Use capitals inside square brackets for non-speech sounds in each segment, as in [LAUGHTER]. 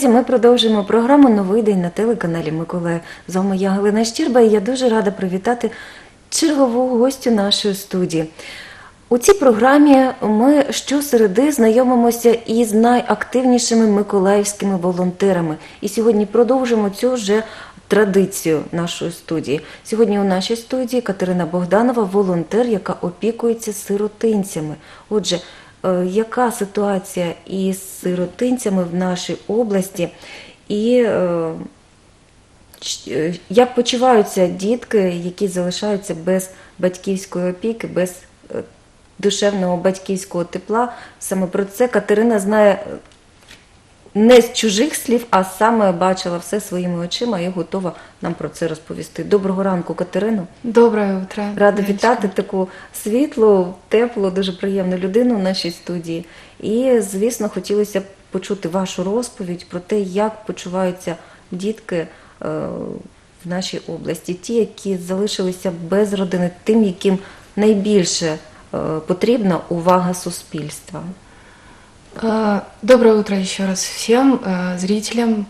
Друзі, ми продовжуємо програму Новий день на телеканалі Миколаїв. З вами я Галина Щірба, і я дуже рада привітати чергову гостю нашої студії. У цій програмі ми щосереди знайомимося із найактивнішими миколаївськими волонтерами. І сьогодні продовжимо цю вже традицію нашої студії. Сьогодні у нашій студії Катерина Богданова, волонтер, яка опікується сиротинцями. Отже, яка ситуація із сиротинцями в нашій області і е, е, Як почуваються дітки, які залишаються без батьківської опіки, без е, душевного батьківського тепла? Саме про це Катерина знає е, не з чужих слів, а саме бачила все своїми очима і готова нам про це розповісти. Доброго ранку, Катерину. Доброе утро. Рада вітати таку світлу, теплу, дуже приємну людину в нашій студії. І, звісно, хотілося б почути вашу розповідь про те, як почуваються дітки е, в нашій області, ті, які залишилися без родини, тим, яким найбільше е, потрібна увага суспільства. Э, Доброе утро еще раз всем э, зрителям.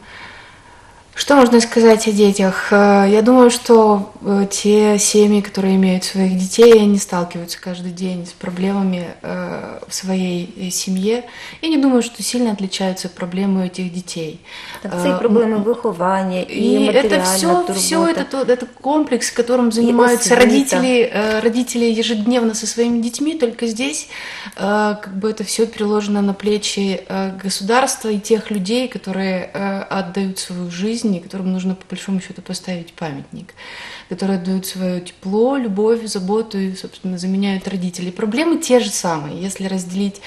Что можно сказать о детях? Э, Я думаю, что э, те семьи, которые имеют своих детей, они сталкиваются каждый день с проблемами э, в своей э, семье. Я не думаю, что сильно отличаются проблемы у этих детей. Так, це і Э, проблеми виховання, і, И это матеріальна все, турбота. все это, тот- это комплекс, которым занимаются освіта. родители, э, родители ежедневно со своими детьми, только здесь э, как бы это все переложено на плечи э, государства и тех людей, которые э, отдают свою жизнь и которым нужно по большому счету поставить памятник, которые отдают свое тепло, любовь, заботу и, собственно, заменяют родителей. Проблемы те же самые, если разделить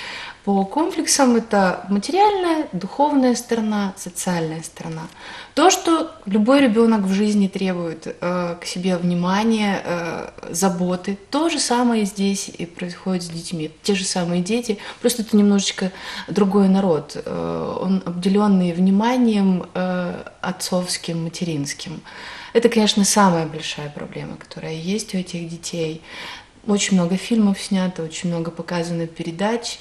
по комплексам это материальная, духовная сторона, социальная сторона. То, что любой ребенок в жизни требует э, к себе внимания, э, заботы, то же самое здесь и происходит с детьми. Те же самые дети, просто это немножечко другой народ. Э, он обделенный вниманием э, отцовским, материнским. Это, конечно, самая большая проблема, которая есть у этих детей. Очень много фильмов снято, очень много показано передач.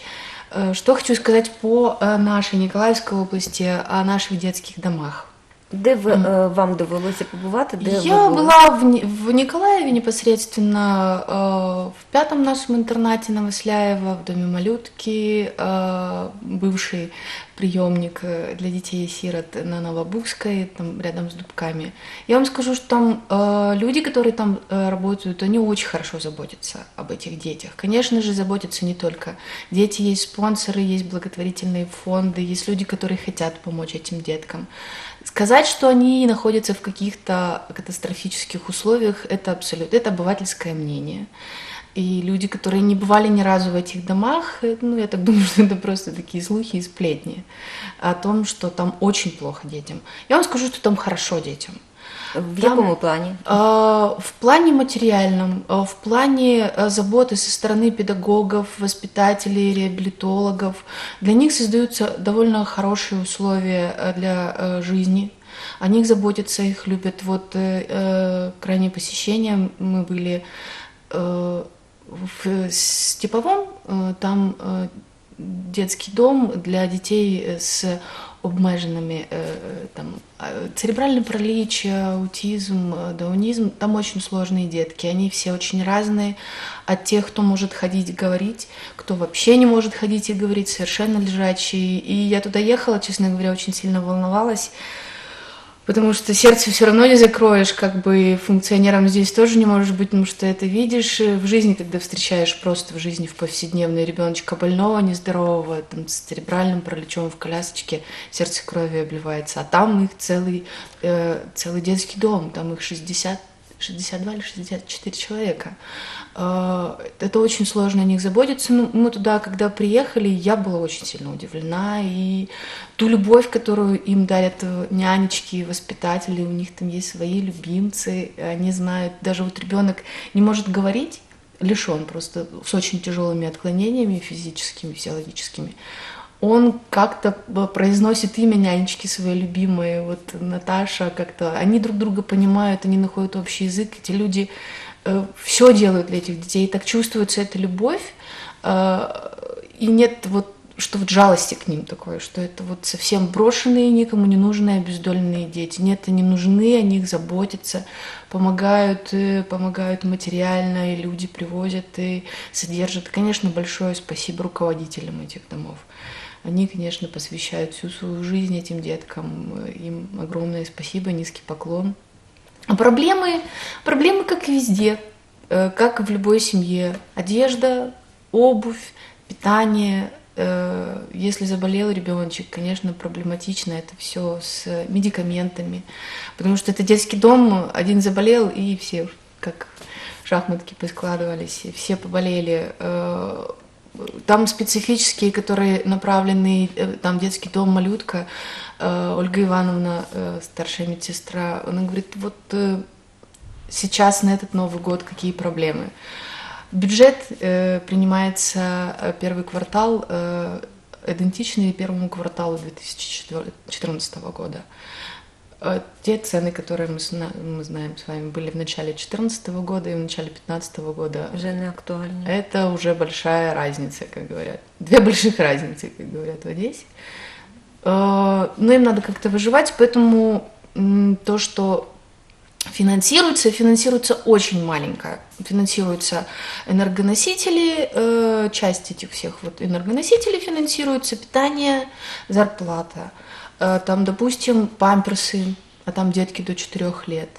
Э, Что хочу сказать по э, нашей Николаевской области, о наших детских домах. Де ви, е, вам довелося побувати? Де Я ви були? была в, Ни- в Николаеве непосредственно э, в пятом нашем интернате Новосляева, в доме малютки, э, бывший приемник э, для детей и сирот на Новобузской, там рядом с Дубками. Я вам скажу, что там э, люди, которые там э, работают, они очень хорошо заботятся об этих детях. Конечно же, заботятся не только дети, есть спонсоры, есть благотворительные фонды, есть люди, которые хотят помочь этим деткам. Сказать, что они находятся в каких-то катастрофических условиях, это абсолютно, это обывательское мнение. И люди, которые не бывали ни разу в этих домах, э, ну, я так [LAUGHS] думаю, что это просто такие слухи и сплетни о том, что там очень плохо детям. Я вам скажу, что там хорошо детям. В Там- якому плані? А, В плане материальном, а, в плане а, заботы со стороны педагогов, воспитателей, реабилитологов, для них создаются довольно хорошие условия для жизни. О них заботятся, их любят. Вот э, э, крайнее посещение мы были э, в Степовом, э, там э, детский дом для детей с обмеженными там, э, церебральный паралич, аутизм, даунизм. Там очень сложные детки. Они все очень разные. От тех, кто может ходить, говорить, кто вообще не может ходить и говорить, совершенно лежачие. И я туда ехала, честно говоря, очень сильно волновалась. Потому что сердце все равно не закроешь, как бы функционером здесь тоже не можешь быть, потому что это видишь э, в жизни, когда встречаешь просто в жизни в повседневной ребеночка больного, нездорового, там, с церебральным параличом в колясочке, сердце кровью обливается, а там их целый, э, целый детский дом, там их 60 62 или 64 человека. Э, Это очень сложно о них заботиться. Ну, мы туда, когда приехали, я была очень сильно удивлена. И ту любовь, которую им дарят нянечки, воспитатели, у них там есть свои любимцы, они знают, даже вот ребенок не может говорить, лишен просто с очень тяжелыми отклонениями физическими, физиологическими, он как-то произносит имя нянечки своей любимой, вот Наташа как-то, они друг друга понимают, они находят общий язык, эти люди все делают для этих детей, так чувствуется эта любовь, э, и нет вот что вот жалости к ним такое, что это вот совсем брошенные, никому не нужные, обездоленные дети. Нет, они нужны, о них заботятся, помогают, э, помогают материально, и люди привозят и содержат. Конечно, большое спасибо руководителям этих домов. Они, конечно, посвящают всю свою жизнь этим деткам. Им огромное спасибо, низкий поклон. А проблемы, проблемы как везде, э, как и в любой семье. Одежда, обувь, питание. Э, Если заболел ребеночек, конечно, проблематично это все с медикаментами, потому что это детский дом, один заболел, и все как шахматки поскладывались, все поболели. Там специфические, которые направлены, э, там детский дом «Малютка», э, Ольга Ивановна, э, старшая медсестра, она говорит, вот сейчас на этот Новый год какие проблемы? Бюджет принимается первый квартал идентичный первому кварталу 2014 года. Э, Те цены, которые мы, мы знаем с вами, были в начале 2014 года и в начале 2015 года, Вже не актуальні. это уже большая разница, как говорят. Две больших разницы, как говорят в Одессе. Э, Но им надо как-то выживать, поэтому то, что финансируется, финансируется очень маленькое. Финансируются энергоносители, э, часть этих всех вот энергоносителей финансируется, питание, зарплата. Э, Там, допустим, памперсы, а там детки до 4 лет.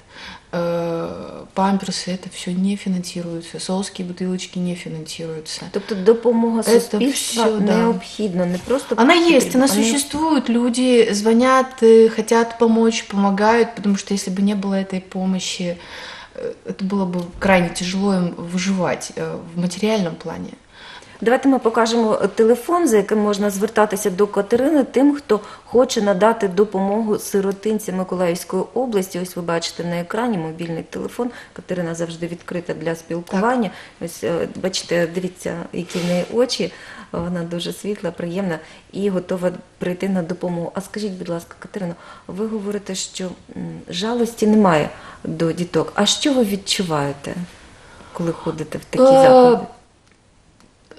Э, Памперсы, это все не финансируется, соуски, бутылочки не финансируются. Тобто допомога Це суспільства всё, да. необхідна, не просто Она есть, потрібна, она а не- существует, люди звонят, э, хотят помочь, помогают, потому что если бы не было этой помощи, э, это было бы крайне тяжело им выживать э, в материальном плане. Давайте ми покажемо телефон, за яким можна звертатися до Катерини, тим, хто хоче надати допомогу сиротинцям Миколаївської області. Ось ви бачите на екрані мобільний телефон. Катерина завжди відкрита для спілкування. Ось е, бачите, дивіться, які в неї очі. Вона дуже світла, приємна і готова прийти на допомогу. А скажіть, будь ласка, Катерино, ви говорите, що жалості немає до діток. А що ви відчуваєте, коли ходите в такі Е, заходи?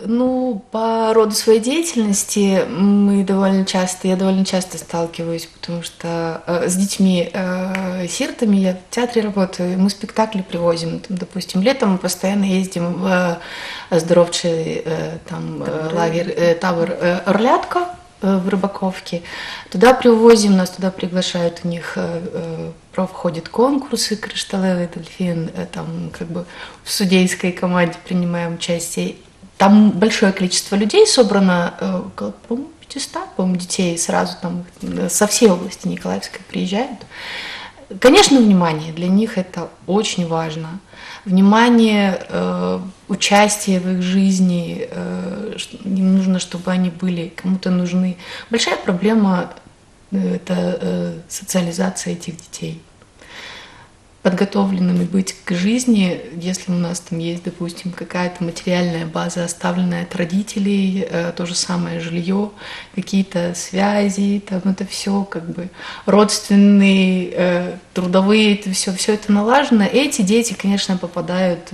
Ну, по роду своей деятельности мы довольно часто, я довольно часто сталкиваюсь, потому что э, с детьми э, сиротами я в театре работаю, мы спектакли привозим. Там, допустим, летом мы постоянно ездим в э, оздоровчий э, там э, лагерь э, табор э, Орлятка э, в Рыбаковке. Туда привозим, нас туда приглашают, у них э, э, проходят конкурсы «Кришталевый дельфин», там как бы в судейской команде принимаем участие. Там большое количество людей собрано, э, около, по-моему, 500, по-моему, детей сразу там э, со всей области Николаевской приезжают. Конечно, внимание, для них это очень важно. Внимание, э, участие в их жизни, э, им нужно, чтобы они были кому-то нужны. Большая проблема э, это э, социализация этих детей подготовленными быть к жизни, если у нас там есть, допустим, какая-то материальная база, оставленная от родителей, э, то же самое жилье, какие-то связи, там это все как бы родственные, э, трудовые, это все, все это налажено. Эти дети, конечно, попадают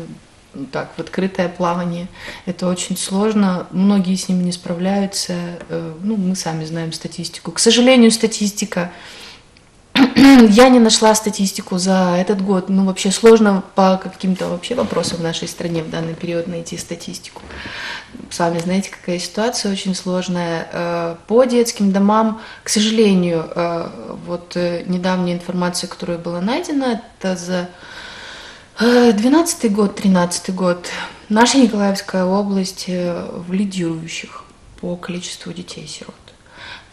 ну, так, в открытое плавание. Это очень сложно, многие с ним не справляются. Э, Ну, мы сами знаем статистику. К сожалению, статистика [CLEARS THROAT] я не нашла статистику за этот год. Ну, вообще сложно по каким-то вообще вопросам в нашей стране в данный период найти статистику. Сами знаете, какая ситуация очень сложная. Э, По детским домам, к сожалению, э, вот э, недавняя информация, которая была найдена, это за 12 год, 13 год. Наша Николаевская область в лидирующих по количеству детей-сирот.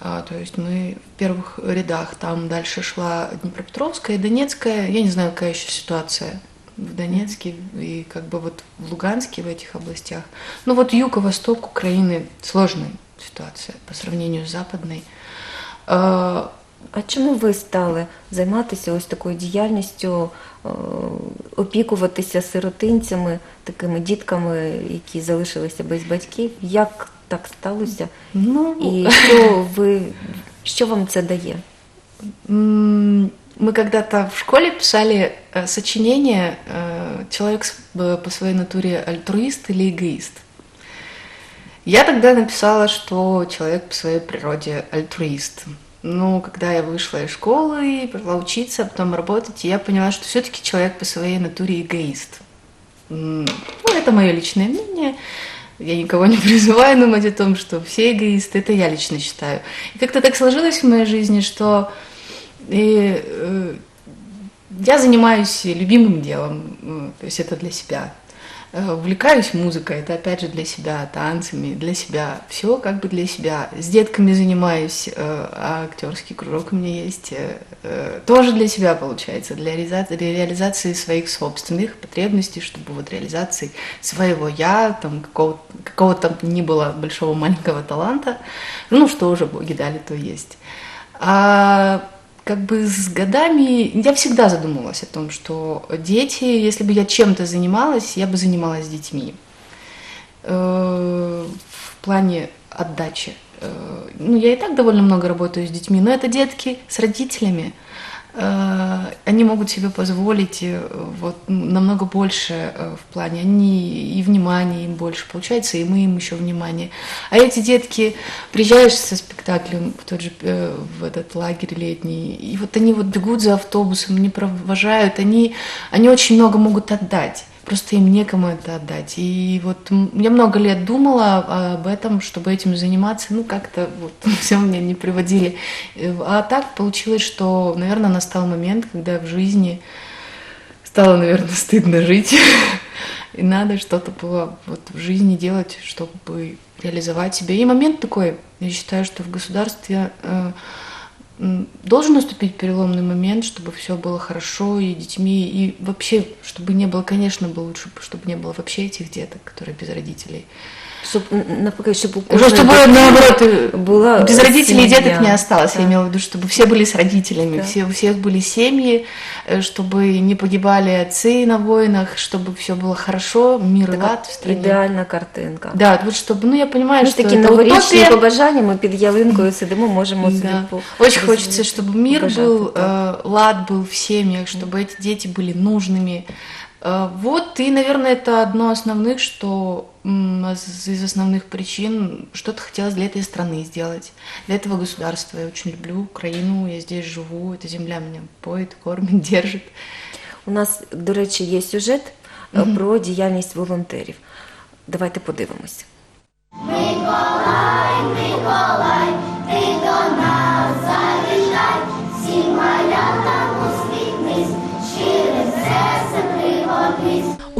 А, то есть мы в первых рядах, там дальше шла Днепропетровская, Донецкая. Я не знаю, какая еще ситуация в Донецке и как бы вот в Луганске, в этих областях. Ну вот юг и восток Украины сложная ситуация по сравнению с западной. А, А чому ви стали займатися ось такою діяльністю, е, опікуватися сиротинцями, такими дітками, які залишилися без батьків? Як так сталося? Ну, І що ви що вам це дає? М, Мы когда-то в школе писали э, сочинение э, «Человек с- э, по своей натуре альтруист или эгоист». Я тогда написала, что человек по своей природе альтруист. Ну, когда я вышла из школы и пошла учиться, а потом работать, я поняла, что все-таки человек по своей натуре эгоист. Ну, это мое личное мнение. Я никого не [LAUGHS] призываю думать о том, что все эгоисты, это я лично считаю. И как-то так сложилось в моей жизни, что и, э, я занимаюсь любимым делом, э, то есть это для себя. Э, Увлекаюсь музыкой, это опять же для себя, танцами, для себя, все как бы для себя. С детками занимаюсь, э, а актерский кружок у меня есть, э, тоже для себя получается, для реализации, своих собственных потребностей, чтобы вот реализации своего я, там какого, какого там ни было большого маленького таланта, ну что уже боги дали, то есть. А как бы с годами я всегда задумывалась о том, что дети, если бы я чем-то занималась, я бы занималась детьми. Э, В плане отдачи. Э, Ну, я и так довольно много работаю с детьми, но это детки с родителями. Э, Они могут себе позволить э, вот намного больше э, в плане, они и внимания им больше получается, и мы им еще внимание. А эти детки, приезжаешь со спектаклем в тот же в этот лагерь летний, и вот они вот бегут за автобусом, не провожают, они, они очень много могут отдать. Просто им некому это отдать. И вот я много лет думала об этом, чтобы этим заниматься. Ну, как-то вот [LAUGHS] все меня не приводили. А так получилось, что, наверное, настал момент, когда в жизни стало, наверное, [LAUGHS] стыдно жить. И надо что-то было вот в жизни делать, чтобы реализовать себя. И момент такой, я считаю, что в государстве э, должен наступить переломный момент, чтобы все было хорошо и детьми, и вообще, чтобы не было, конечно, бы лучше, чтобы не было вообще этих деток, которые без родителей Щоб м, навпаки, щоб у Уже кожної чтобы дитини наоборот э, була без родителей сім'я. деток не осталось. Я Так. имела в виду, чтобы все были с родителями, Да. все, у всех были семьи, э, чтобы не погибали отцы на войнах, чтобы все было хорошо, мир и Така лад в стране. ідеальна картинка. Да, вот чтобы, ну я понимаю, Ми что такі это новорічні утопия. побажання, ми під ялинкою сидимо, можемо собі Да. по- Очень дозволити хочется, чтобы мир побажати, был, так. э, лад был в семьях, чтобы эти дети были нужными. Э, Вот, и, наверное, это одно основных, что м, из из основных причин что-то хотелось для этой страны сделать, для этого государства. Я очень люблю Украину, я здесь живу, эта земля меня поет, кормит, [LAUGHS] держит. У нас, до речі, є сюжет е, про діяльність волонтерів. Давайте подивимося. У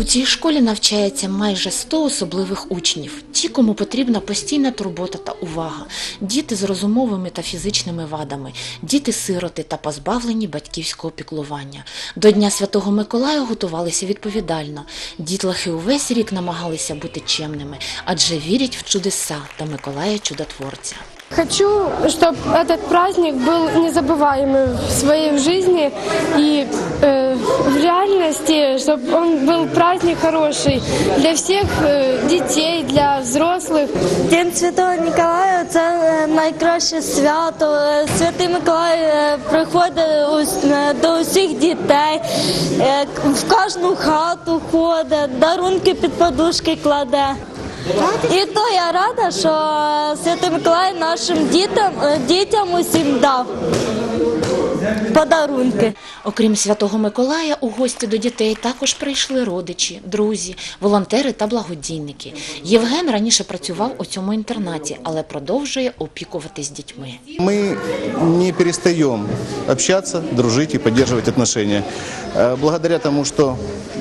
Цій школі навчається майже 100 особливих учнів, ті, кому потрібна постійна турбота та увага, діти з розумовими та фізичними вадами, діти-сироти та позбавлені батьківського піклування. До Дня Святого Миколая готувалися відповідально. Дітлахи увесь рік намагалися бути чемними, адже вірять в чудеса та Миколая чудотворця. Хочу, чтобы этот праздник был незабываемый в своей жизни и э, в реальности, чтобы он был праздник хороший для всех э, детей, для взрослых. День Святого Ніколая це е, найкраще свято. Е, Святий Миколай е, приходить ус- е, до усіх дітей, е, к- в кожну хату ходить, дарунки під подушки кладе. І то я рада, що е, Святий Миколай нашим дітям, е, дітям усім дав подарунки. Окрім Святого Миколая, у гості до дітей також прийшли родичі, друзі, волонтери та благодійники. Євген раніше працював у цьому інтернаті, але продовжує опікуватись дітьми. Мы не перестаем общаться, дружить и поддерживать отношения. Э, Благодаря тому, что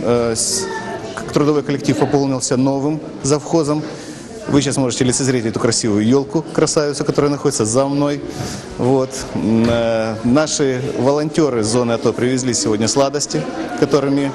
э, с- к- трудовой коллектив пополнился новым завхозом, вы сейчас можете лицезреть эту красивую елку, красавицу, которая находится за мной. Вот. Э, Наши волонтеры зоны АТО привезли сегодня сладости, которыми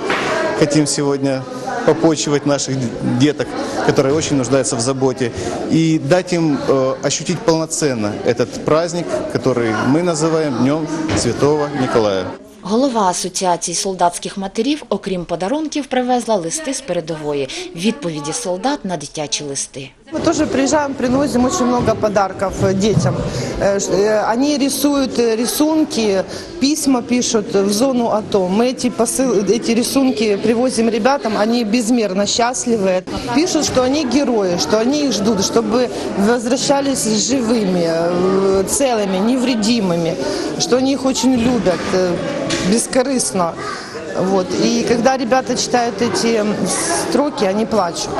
хотим сегодня попочивать наших деток, которые очень нуждаются в заботе, и дать им э, ощутить полноценно этот праздник, который мы называем Днем Святого Николая. Голова асоціації солдатських матерів, окрім подарунків, привезла листи з передової, відповіді солдат на дитячі листи. Мы тоже приезжаем, приносим очень много подарков э, детям. Э, э, Они рисуют рисунки, письма пишут в зону АТО. Мы эти, посыл, эти рисунки привозим ребятам, они безмерно счастливы. Пишут, что они герои, что они их ждут, чтобы возвращались живыми, целыми, невредимыми, что они их очень любят, бескорыстно. Вот. И когда ребята читают эти строки, они плачут.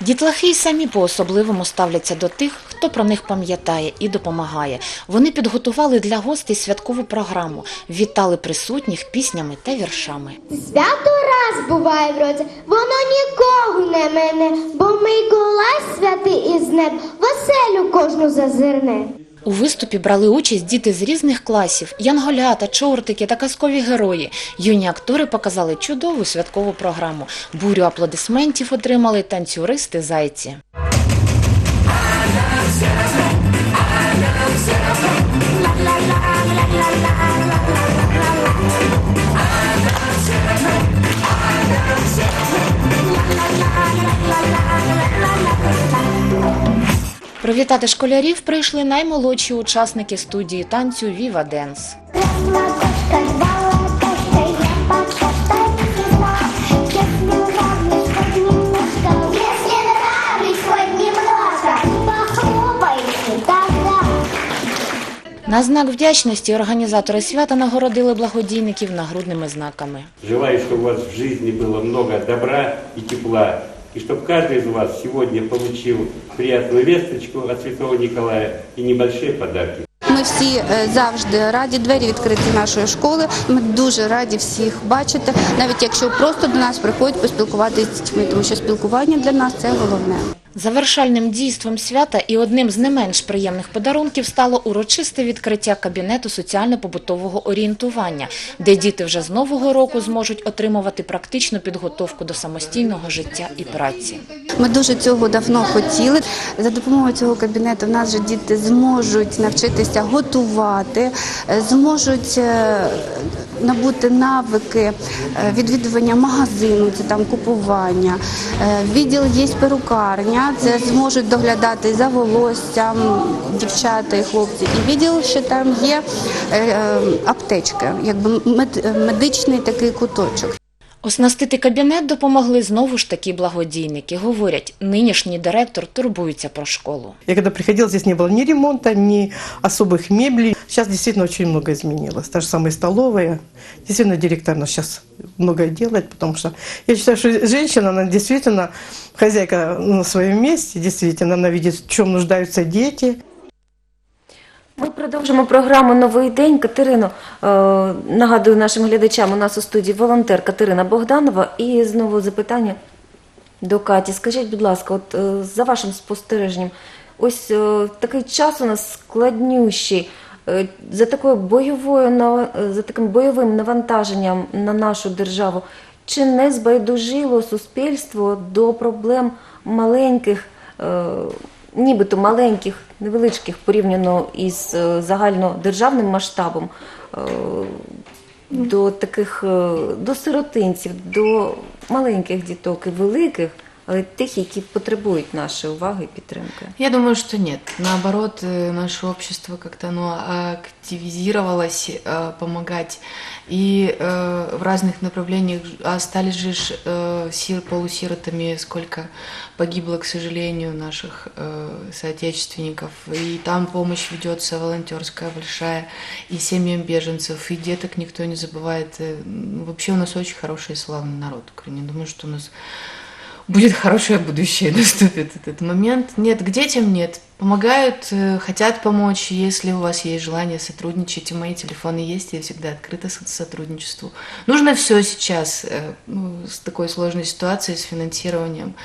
Дітлахи й самі по-особливому ставляться до тих, хто про них пам'ятає і допомагає. Вони підготували для гостей святкову програму, вітали присутніх піснями та віршами. Свято раз буває в році, воно нікого не мене, бо Миколай святий із неб, веселю кожну зазирне. У виступі брали участь діти з різних класів, янголята, чортики та казкові герої. Юні актори показали чудову святкову програму. Бурю аплодисментів отримали танцюристи зайці. Привітати школярів прийшли наймолодші учасники студії танцю Віва Денс. На знак вдячності організатори свята нагородили благодійників нагрудними знаками. Желаю, щоб у вас в житті було багато добра і тепла и чтобы каждый из вас сегодня получил приятную весточку от Святого Николая и небольшие подарки. Ми всі е, завжди раді двері відкриті нашої школи. Ми дуже раді всіх бачити, навіть якщо просто до нас приходять поспілкуватися з дітьми, тому що спілкування для нас це головне. Завершальним дійством свята і одним з не менш приємних подарунків стало урочисте відкриття кабінету соціально-побутового орієнтування, де діти вже з нового року зможуть отримувати практичну підготовку до самостійного життя і праці. Ми дуже цього давно хотіли. За допомогою цього кабінету в нас же діти зможуть навчитися готувати, е, зможуть е, набути навики е, відвідування магазину, це там купування. Відділ є перукарня, це зможуть доглядати за волоссям дівчата і хлопці. І відділ ще там є е, е, аптечка, якби медичний такий куточок. Оснастити кабінет допомогли знову ж таки благодійники. Говорять, нинішній директор турбується про школу. Я коли приходила, здесь не було ні ремонту, ні особих меблей. Зараз дійсно дуже багато змінилось. Та ж саме столовая. Дійсно, директор нас зараз багато робить, тому що я вважаю, що жінка, вона дійсно хазяйка на своєму місці, дійсно, вона бачить, в чому нуждаються діти. Ми продовжимо програму Новий день. Катерино, е, нагадую нашим глядачам, у нас у студії волонтер Катерина Богданова. І знову запитання до Каті. Скажіть, будь ласка, от е, за вашим спостереженням, ось е, такий час у нас складнющий. За такою бойовою за таким бойовим навантаженням на нашу державу, чи не збайдужило суспільство до проблем маленьких, нібито маленьких, невеличких порівняно із е, загальнодержавним масштабом, е, до таких е, до сиротинців, до маленьких діток і великих, тих, які потребують нашої уваги і підтримки. Я думаю, что нет. Наоборот, э, наше общество как-то оно активизировалось э, помогать и э, в разных направлениях ж- остались же ж, э, сир, полусиротами сколько погибло, к сожалению, наших э, соотечественников. И там помощь ведется волонтерская большая, и семьям беженцев, и деток никто не забывает. Э, м, Вообще у нас очень хороший и славный народ в Украине. Думаю, что у нас будет хорошее будущее, [LAUGHS] наступит этот момент. Нет, к детям нет. Помогают, э, хотят помочь. Если у вас есть желание сотрудничать, и мои телефоны есть, я всегда открыта к сотрудничеству. Нужно все сейчас э, ну, с такой сложной ситуацией, с финансированием,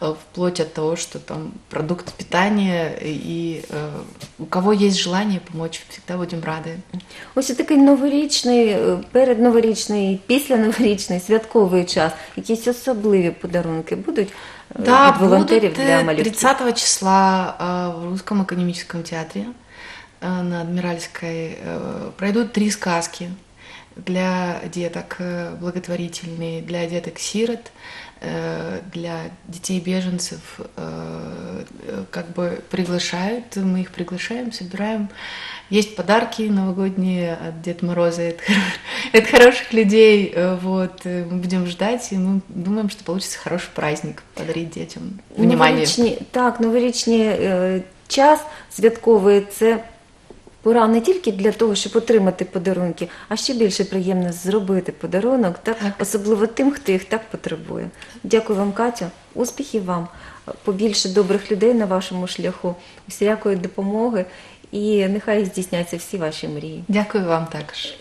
э, вплоть от того, что там продукт питания, и э, у кого есть желание помочь, всегда будем рады. Ось такий новорічний, е, передноворічний, післяноворічний, святковий час. Якісь особливі подарунки будуть е, Да, від волонтерів будут для э, малюків. 30 числа э, в Русском академическом театре э, на Адмиральской э, пройдут три сказки для деток э, благотворительные, для деток-сирот, э, для детей-беженцев, э, э, как бы приглашают, мы их приглашаем, собираем. Есть подарки новогодние от Деда Мороза, от, хоро- [LAUGHS] от хороших людей, э, вот, э, мы будем ждать, и мы думаем, что получится хороший праздник, подарить детям внимание. Новорічні, так, новорічний е, час святковий це пора не тільки для того, щоб отримати подарунки, а ще більше приємно зробити подарунок, так, особливо тим, хто їх так потребує. Дякую вам, Катю. Успіхів вам, побільше добрих людей на вашому шляху, всілякої допомоги, і нехай здійсняться всі ваші мрії. Дякую вам також.